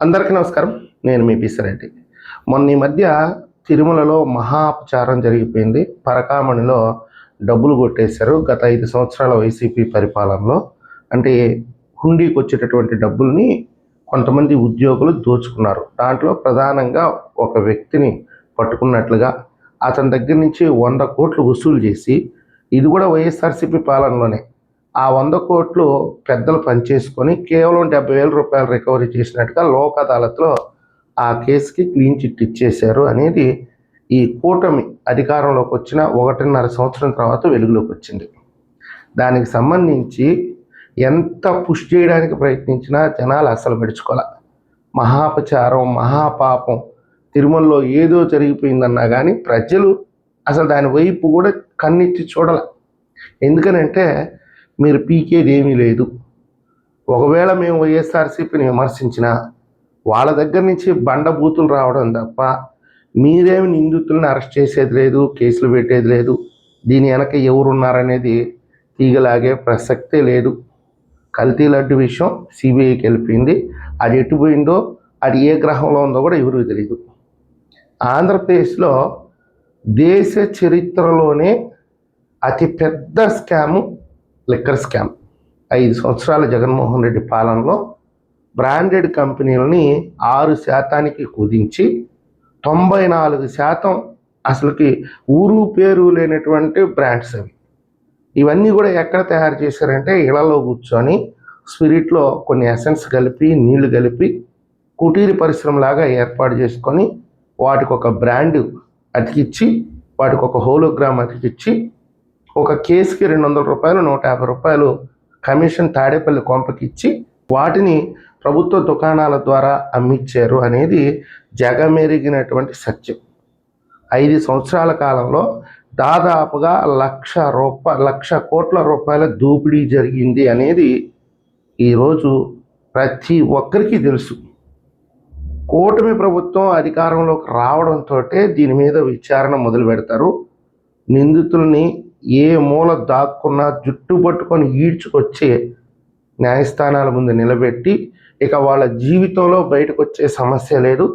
అందరికీ నమస్కారం. నేను మీ పిసిరెడ్డి మొన్న ఈ మధ్య తిరుమలలో మహాపచారం జరిగిపోయింది. పరకామణిలో డబ్బులు కొట్టేశారు. గత ఐదు సంవత్సరాల వైసీపీ పరిపాలనలో అంటే హుండీకి వచ్చేటటువంటి డబ్బుల్ని కొంతమంది ఉద్యోగులు దోచుకున్నారు. దాంట్లో ప్రధానంగా ఒక వ్యక్తిని పట్టుకున్నట్లుగా అతని దగ్గర నుంచి వంద కోట్లు వసూలు చేసి ఇది కూడా వైఎస్ఆర్సీపీ పాలనలోనే ఆ వంద కోట్లు పెద్దలు పనిచేసుకొని కేవలం డెబ్బై వేల రూపాయలు రికవరీ చేసినట్టుగా లోక్ అదాలత్లో ఆ కేసుకి క్లీన్ చిట్ ఇచ్చేశారు అనేది ఈ కూటమి అధికారంలోకి వచ్చిన ఒకటిన్నర సంవత్సరం తర్వాత వెలుగులోకి వచ్చింది. దానికి సంబంధించి ఎంత పుష్ చేయడానికి ప్రయత్నించినా జనాలు అసలు పెడుచుకోలే మహాపచారం మహాపాపం తిరుమలలో ఏదో జరిగిపోయిందన్నా కానీ ప్రజలు అసలు దాని వైపు కూడా కన్నెత్తి చూడాల. ఎందుకనంటే మీరు పీకేది ఏమీ లేదు. ఒకవేళ మేము వైఎస్ఆర్సీపీని విమర్శించినా వాళ్ళ దగ్గర నుంచి బండబూతులు రావడం తప్ప మీరేమి నిందితులను అరెస్ట్ చేసేది లేదు కేసులు పెట్టేది లేదు. దీని వెనక ఎవరున్నారనేది తీగలాగే ప్రసక్తే లేదు. కల్తీ లడ్డు విషయం సిబిఐకి వెళ్ళిపోయింది. అది ఎటు పోయిందో అది ఏ గ్రహంలో ఉందో కూడా ఎవరికి తెలియదు ఆంధ్రప్రదేశ్లో దేశ చరిత్రలోనే అతి పెద్ద స్కాము లిక్కర్ స్కామ్. ఐదు సంవత్సరాల జగన్మోహన్ రెడ్డి పాలనలో బ్రాండెడ్ కంపెనీలని ఆరు శాతానికి కుదించి తొంభై నాలుగు శాతం అసలుకి ఊరు పేరు లేనటువంటి బ్రాండ్స్ అవి. ఇవన్నీ కూడా ఎక్కడ తయారు చేశారంటే ఇళ్ళలో కూర్చొని స్పిరిట్లో కొన్ని ఎసెన్స్ కలిపి నీళ్ళు కలిపి కుటీర పరిశ్రమలాగా ఏర్పాటు చేసుకొని వాటికి ఒక బ్రాండ్ అతికిచ్చి వాటికి ఒక హోలోగ్రామ్ అతికిచ్చి ఒక కేసుకి రెండు వందల రూపాయలు నూట యాభై రూపాయలు కమిషన్ తాడేపల్లి కొంపకి ఇచ్చి వాటిని ప్రభుత్వ దుకాణాల ద్వారా అమ్మిచ్చారు అనేది జగమెరిగినటువంటి సత్యం. ఐదు సంవత్సరాల కాలంలో దాదాపుగా లక్ష రూప లక్ష కోట్ల రూపాయల దోపిడీ జరిగింది అనేది ఈరోజు ప్రతి ఒక్కరికి తెలుసు. కూటమి ప్రభుత్వం అధికారంలోకి రావడంతో దీని మీద విచారణ మొదలు పెడతారు నిందితుల్ని ఏ మూల దాక్కున్నా జుట్టు పట్టుకొని ఈడ్చుకొచ్చి న్యాయస్థానాల ముందు నిలబెట్టి ఇక వాళ్ళ జీవితంలో బయటకు వచ్చే సమస్య లేదు.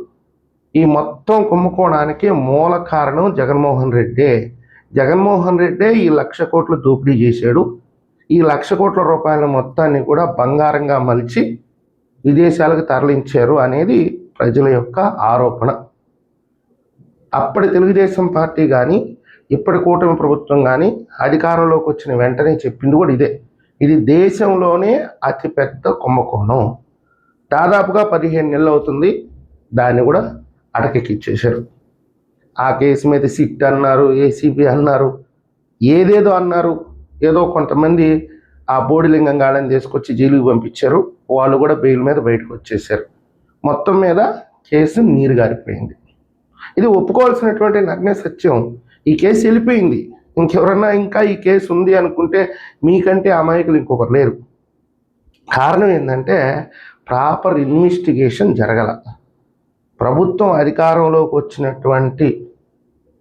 ఈ మొత్తం కుంభకోణానికి మూల కారణం జగన్మోహన్ రెడ్డే. జగన్మోహన్ రెడ్డే ఈ లక్ష కోట్లు దోపిడీ చేశాడు. ఈ లక్ష కోట్ల రూపాయల మొత్తాన్ని కూడా బంగారంగా మలిచి విదేశాలకు తరలించారు అనేది ప్రజల యొక్క ఆరోపణ. అప్పటి తెలుగుదేశం పార్టీ కానీ ఇప్పటి కూటమి ప్రభుత్వం కానీ అధికారంలోకి వచ్చిన వెంటనే చెప్పింది కూడా ఇదే. ఇది దేశంలోనే అతిపెద్ద కుంభకోణం. దాదాపుగా పదిహేను నెలలు అవుతుంది దాన్ని కూడా అడకెక్కిచ్చేశారు ఆ కేసు మీద సిట్ అన్నారు ఏసీబీ అన్నారు ఏదేదో అన్నారు. ఏదో కొంతమంది ఆ బోడిలింగం గాళ్ళని తీసుకొచ్చి జైలుకి పంపించారు. వాళ్ళు కూడా బెయిల్ మీద బయటకు వచ్చేసారు మొత్తం మీద కేసు నీరు గారిపోయింది. ఇది ఒప్పుకోవాల్సినటువంటి నగ్న సత్యం. ఈ కేసు వెళ్ళిపోయింది. ఇంకెవరన్నా ఇంకా ఈ కేసు ఉంది అనుకుంటే మీకంటే అమాయకులు ఇంకొకరు లేరు. కారణం ఏంటంటే ప్రాపర్ ఇన్వెస్టిగేషన్ జరగల. ప్రభుత్వం అధికారంలోకి వచ్చినటువంటి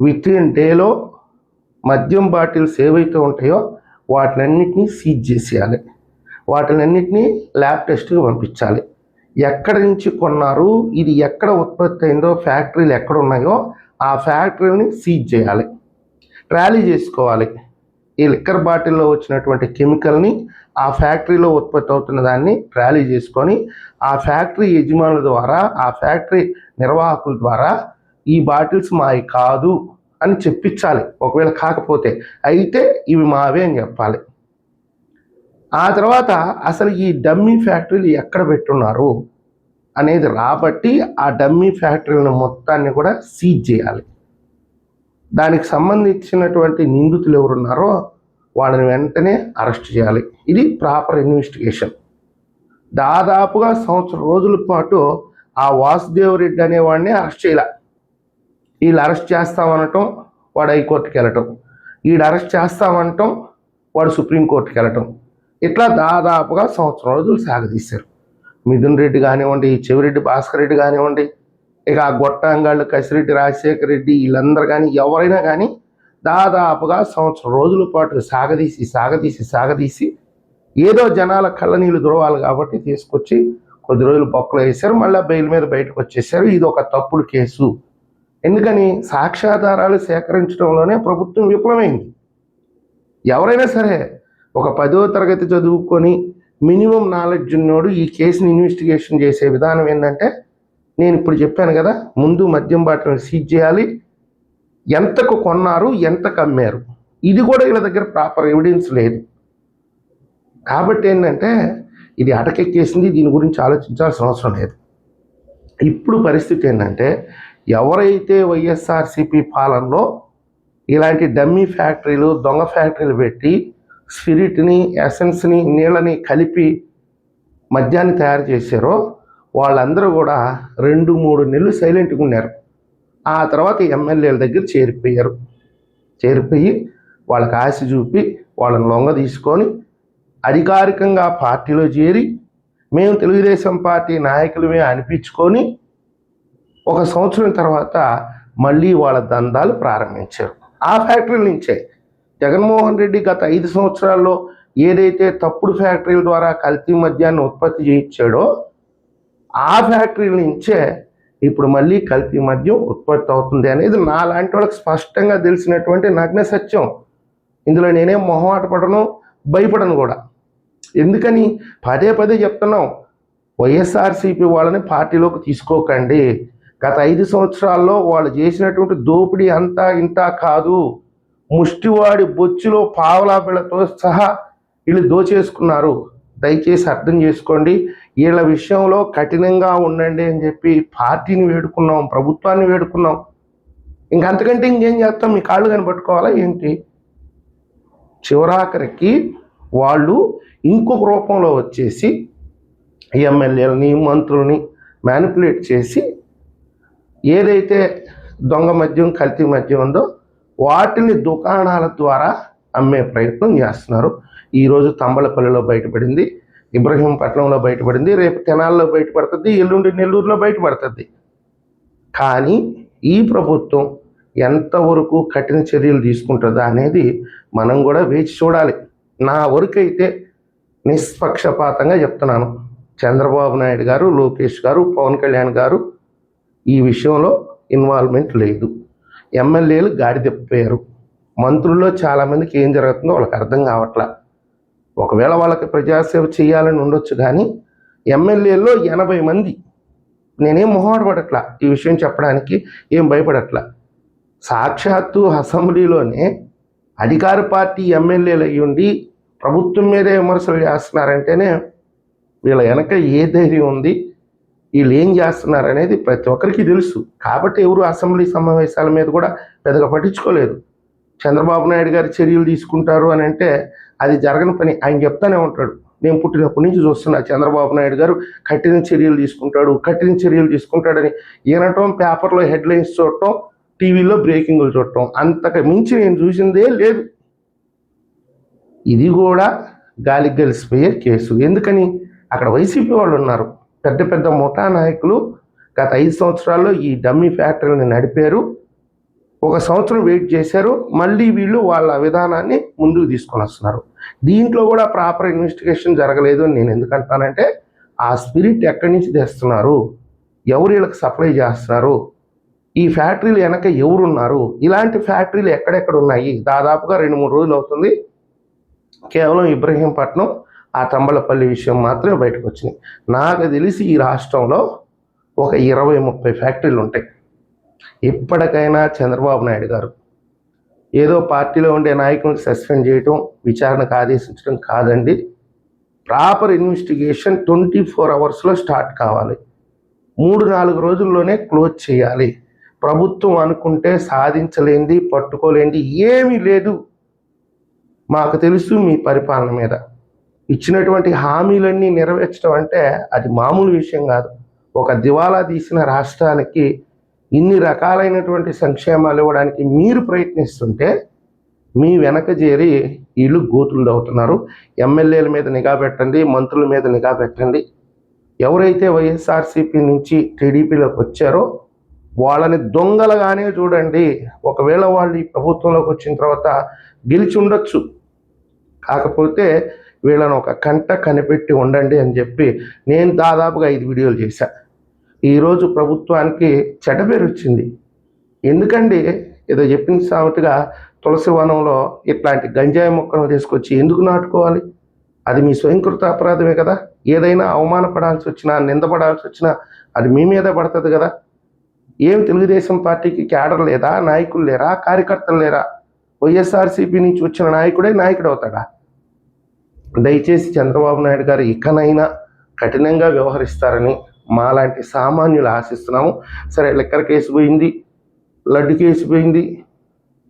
విత్ ఇన్ డేలో మద్యం బాటిల్స్ ఏవైతే ఉంటాయో వాటినన్నిటినీ సీజ్ చేసేయాలి. వాటినన్నిటినీ ల్యాబ్ టెస్ట్కి పంపించాలి. ఎక్కడి నుంచి కొన్నారు ఇది ఎక్కడ ఉత్పత్తి అయిందో ఫ్యాక్టరీలు ఎక్కడ ఉన్నాయో ఆ ఫ్యాక్టరీని సీజ్ చేయాలి. ర్యాలీ చేసుకోవాలి. ఈ లిక్కర్ బాటిల్లో వచ్చినటువంటి కెమికల్ని ఆ ఫ్యాక్టరీలో ఉత్పత్తి అవుతున్న దాన్ని ర్యాలీ చేసుకొని ఆ ఫ్యాక్టరీ యజమానుల ద్వారా ఆ ఫ్యాక్టరీ నిర్వాహకుల ద్వారా ఈ బాటిల్స్ మావి కాదు అని చెప్పించాలి. ఒకవేళ కాకపోతే అయితే ఇవి మావే అని చెప్పాలి. ఆ తర్వాత అసలు ఈ డమ్మీ ఫ్యాక్టరీలు ఎక్కడ పెట్టున్నారు అనేది రాబట్టి ఆ డమ్మీ ఫ్యాక్టరీలను మొత్తాన్ని కూడా సీజ్ చేయాలి. దానికి సంబంధించినటువంటి నిందితులు ఎవరున్నారో వాళ్ళని వెంటనే అరెస్ట్ చేయాలి. ఇది ప్రాపర్ ఇన్వెస్టిగేషన్. దాదాపుగా సంవత్సరం రోజుల పాటు ఆ వాసుదేవ్ రెడ్డి అనేవాడిని అరెస్ట్ చేయాల. వీళ్ళు అరెస్ట్ చేస్తామనటం వాడు హైకోర్టుకి వెళ్ళటం. వీడు అరెస్ట్ చేస్తామనటం వాడు సుప్రీంకోర్టుకి వెళ్ళటం. ఇట్లా దాదాపుగా సంవత్సరం రోజులు సాగదీశారు. మిథున్ రెడ్డి కానివ్వండి చెవిరెడ్డి భాస్కర్ రెడ్డి కానివ్వండి ఇక గొట్టంగాళ్ళు కసిరెడ్డి రాజశేఖర రెడ్డి వీళ్ళందరూ కానీ ఎవరైనా కానీ దాదాపుగా సంవత్సరం రోజుల పాటు సాగదీసి సాగదీసి సాగదీసి ఏదో జనాల కళ్ళనీళ్ళు దురవాలి కాబట్టి తీసుకొచ్చి కొద్ది రోజులు బొక్కలు వేశారు. మళ్ళీ బెయిల్ మీద బయటకు వచ్చేసారు. ఇది ఒక తప్పుడు కేసు. ఎందుకని? సాక్ష్యాధారాలు సేకరించడంలోనే ప్రభుత్వం విఫలమైంది. ఎవరైనా సరే ఒక పదో తరగతి చదువుకొని మినిమం నాలెడ్జ్ ఉన్నోడు ఈ కేసుని ఇన్వెస్టిగేషన్ చేసే విధానం ఏంటంటే నేను ఇప్పుడు చెప్పాను కదా ముందు మద్యం బాటలను సీజ్ చేయాలి. ఎంతకు కొన్నారు ఎంతకు అమ్మారు? ఇది కూడా వీళ్ళ దగ్గర ప్రాపర్ ఎవిడెన్స్ లేదు. కాబట్టి ఏంటంటే ఇది అటకెక్కేసింది దీని గురించి ఆలోచించాల్సిన అవసరం లేదు. ఇప్పుడు పరిస్థితి ఏంటంటే ఎవరైతే వైఎస్ఆర్సిపి పాలనలో ఇలాంటి డమ్మీ ఫ్యాక్టరీలు దొంగ ఫ్యాక్టరీలు పెట్టి స్పిరిట్ని ఎసెన్స్ని నీళ్ళని కలిపి మద్యాన్ని తయారు చేశారో వాళ్ళందరూ కూడా రెండు మూడు నెలలు సైలెంట్గా ఉన్నారు. ఆ తర్వాత ఎమ్మెల్యేల దగ్గర చేరిపోయారు. చేరిపోయి వాళ్ళకి ఆశ చూపి వాళ్ళని లొంగ తీసుకొని అధికారికంగా పార్టీలో చేరి మేము తెలుగుదేశం పార్టీ నాయకులమే అనిపించుకొని ఒక సంవత్సరం తర్వాత మళ్ళీ వాళ్ళ దందాలు ప్రారంభించారు. ఆ ఫ్యాక్టరీల నుంచే జగన్మోహన్ రెడ్డి గత ఐదు సంవత్సరాల్లో ఏదైతే తప్పుడు ఫ్యాక్టరీల ద్వారా కల్తీ మద్యాన్ని ఉత్పత్తి చేయించాడో ఆ ఫ్యాక్టరీల నుంచే ఇప్పుడు మళ్ళీ కల్తీ మద్యం ఉత్పత్తి అవుతుంది అనేది నా లాంటి వాళ్ళకి స్పష్టంగా తెలిసినటువంటి నగ్న సత్యం. ఇందులో నేనేం మొహమాట పడను భయపడను కూడా. ఎందుకని? పదే పదే చెప్తున్నాం. వైఎస్ఆర్సీపీ వాళ్ళని పార్టీలోకి తీసుకోకండి. గత ఐదు సంవత్సరాల్లో వాళ్ళు చేసినటువంటి దోపిడీ అంతా ఇంత కాదు. ముష్టివాడి బొచ్చులో పావలా బిళ్ళతో సహా వీళ్ళు దోచేసుకున్నారు. దయచేసి అర్థం చేసుకోండి. వీళ్ళ విషయంలో కఠినంగా ఉండండి అని చెప్పి పార్టీని వేడుకున్నాం ప్రభుత్వాన్ని వేడుకున్నాం. ఇంకంతకంటే ఇంకేం చేస్తాం? మీ కాళ్ళు కనిపెట్టుకోవాలా ఏంటి? చివరాఖరికి వాళ్ళు ఇంకొక రూపంలో వచ్చేసి ఎమ్మెల్యేలని మంత్రుల్ని మ్యానిపులేట్ చేసి ఏదైతే దొంగ మద్యం కల్తీ మద్యం ఉందో వాటిని దుకాణాల ద్వారా అమ్మే ప్రయత్నం చేస్తున్నారు. ఈరోజు తంబలపల్లిలో బయటపడింది ఇబ్రహీంపట్నంలో బయటపడింది రేపు తెనాల్లో బయటపడుతుంది ఎల్లుండి నెల్లూరులో బయటపడుతుంది. కానీ ఈ ప్రభుత్వం ఎంతవరకు కఠిన చర్యలు తీసుకుంటుందా అనేది మనం కూడా వేచి చూడాలి. నా వరకైతే నిష్పక్షపాతంగా చెప్తున్నాను. చంద్రబాబు నాయుడు గారు లోకేష్ గారు పవన్ కళ్యాణ్ గారు ఈ విషయంలో ఇన్వాల్వ్మెంట్ లేదు. ఎమ్మెల్యేలు గాడి తిప్పారు మంత్రుల్లో చాలామందికి ఏం జరుగుతుందో వాళ్ళకి అర్థం కావట్లా. ఒకవేళ వాళ్ళకి ప్రజాసేవ చేయాలని ఉండొచ్చు కానీ ఎమ్మెల్యేల్లో ఎనభై మంది. నేనేం మొహమాట పడట్లా ఈ విషయం చెప్పడానికి ఏం భయపడట్లా? సాక్షాత్తు అసెంబ్లీలోనే అధికార పార్టీ ఎమ్మెల్యేలు అయ్యి ఉండి ప్రభుత్వం మీదే విమర్శలు చేస్తున్నారంటేనే వీళ్ళ వెనక ఏ ధైర్యం ఉంది? వీళ్ళు ఏం చేస్తున్నారు అనేది ప్రతి ఒక్కరికి తెలుసు. కాబట్టి ఎవరు అసెంబ్లీ సమావేశాల మీద కూడా పెద్దగా పట్టించుకోలేదు. చంద్రబాబు నాయుడు గారు చర్యలు తీసుకుంటారు అని అంటే అది జరగని పని. ఆయన చెప్తానే ఉంటాడు. నేను పుట్టినప్పటి నుంచి చూస్తున్నా చంద్రబాబు నాయుడు గారు కఠిన చర్యలు తీసుకుంటాడు కఠిన చర్యలు తీసుకుంటాడని వినటం పేపర్లో హెడ్లైన్స్ చూడటం టీవీలో బ్రేకింగ్లు చూడటం అంతకు మించి నేను చూసిందే లేదు. ఇది కూడా గాలికి గెలిసిపోయే కేసు. ఎందుకని? అక్కడ వైసీపీ వాళ్ళు ఉన్నారు. పెద్ద పెద్ద ముఠా నాయకులు గత ఐదు సంవత్సరాల్లో ఈ డమ్మీ ఫ్యాక్టరీని నడిపారు. ఒక సంవత్సరం వెయిట్ చేశారు మళ్ళీ వీళ్ళు వాళ్ళ విధానాన్ని ముందుకు తీసుకొని వస్తున్నారు. దీంట్లో కూడా ప్రాపర్ ఇన్వెస్టిగేషన్ జరగలేదు అని నేను ఎందుకంటానంటే ఆ స్పిరిట్ ఎక్కడి నుంచి తెస్తున్నారు? ఎవరు వీళ్ళకి సప్లై చేస్తున్నారు? ఈ ఫ్యాక్టరీలు వెనక ఎవరున్నారు? ఇలాంటి ఫ్యాక్టరీలు ఎక్కడెక్కడ ఉన్నాయి? దాదాపుగా రెండు మూడు రోజులు అవుతుంది. కేవలం ఇబ్రహీంపట్నం ఆ తంబలపల్లి విషయం మాత్రమే బయటకు వచ్చినాయి నాకు తెలిసి ఈ రాష్ట్రంలో ఒక ఇరవై ముప్పై ఫ్యాక్టరీలు ఉంటాయి. ఇప్పటికైనా చంద్రబాబు నాయుడు గారు ఏదో పార్టీలో ఉండే నాయకులను సస్పెండ్ చేయటం విచారణకు ఆదేశించడం కాదండి. ప్రాపర్ ఇన్వెస్టిగేషన్ ట్వంటీ ఫోర్ అవర్స్లో స్టార్ట్ కావాలి. మూడు నాలుగు రోజుల్లోనే క్లోజ్ చేయాలి. ప్రభుత్వం అనుకుంటే సాధించలేంది పట్టుకోలేంది ఏమీ లేదు. మాకు తెలుసు మీ పరిపాలన మీద. ఇచ్చినటువంటి హామీలన్నీ నెరవేర్చడం అంటే అది మామూలు విషయం కాదు. ఒక దివాలా తీసిన రాష్ట్రానికి ఇన్ని రకాలైనటువంటి సంక్షేమాలు ఇవ్వడానికి మీరు ప్రయత్నిస్తుంటే మీ వెనక చేరి వీళ్ళు గోతులు అవుతున్నారు. ఎమ్మెల్యేల మీద నిఘా పెట్టండి మంత్రుల మీద నిఘా పెట్టండి. ఎవరైతే వైఎస్ఆర్సీపీ నుంచి టీడీపీలోకి వచ్చారో వాళ్ళని దొంగలుగానే చూడండి. ఒకవేళ వాళ్ళు ఈ ప్రభుత్వంలోకి వచ్చిన తర్వాత గెలిచి ఉండొచ్చు. కాకపోతే వీళ్ళని ఒక కంట కనిపెట్టి ఉండండి అని చెప్పి నేను దాదాపుగా ఐదు వీడియోలు చేశా. ఈరోజు ప్రభుత్వానికి చెడ్డ పేరు వచ్చింది. ఎందుకండి? ఏదో చెప్పిన సామెతగా తులసి వనంలో ఇట్లాంటి గంజాయి మొక్కలను తీసుకొచ్చి ఎందుకు నాటుకోవాలి? అది మీ స్వయంకృత అపరాధమే కదా? ఏదైనా అవమానపడాల్సి వచ్చినా నిందపడాల్సి వచ్చినా అది మీ మీద పడుతుంది కదా? ఏం తెలుగుదేశం పార్టీకి క్యాడర్ లేదా? నాయకులు లేరా? కార్యకర్తలు లేరా? వైఎస్ఆర్సీపీ నుంచి వచ్చిన నాయకుడే నాయకుడు అవుతాడా? దయచేసి చంద్రబాబు నాయుడు గారు ఇకనైనా కఠినంగా వ్యవహరిస్తారని మాలాంటి సామాన్యులు ఆశిస్తున్నాము. సరే లెక్కర కేసు పోయింది లడ్డు కేసు పోయింది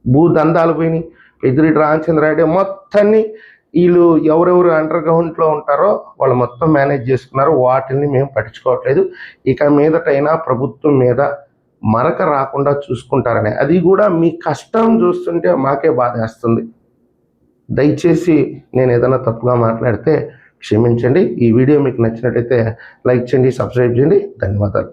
భూ దందాలు పోయినాయి. పెద్దిరెడ్డి రామచంద్రారెడ్డి మొత్తాన్ని వీళ్ళు ఎవరెవరు అండర్ గ్రౌండ్లో ఉంటారో వాళ్ళు మొత్తం మేనేజ్ చేసుకున్నారు. వాటిని మేము పట్టించుకోవట్లేదు. ఇక మీదటైనా ప్రభుత్వం మీద మరక రాకుండా చూసుకుంటారని. అది కూడా మీ కష్టం చూస్తుంటే మాకే బాధేస్తుంది. దయచేసి నేను ఏదైనా తప్పుగా మాట్లాడితే క్షమించండి. ఈ వీడియో మీకు నచ్చినట్టయితే లైక్ చేయండి సబ్స్క్రైబ్ చేయండి. ధన్యవాదాలు.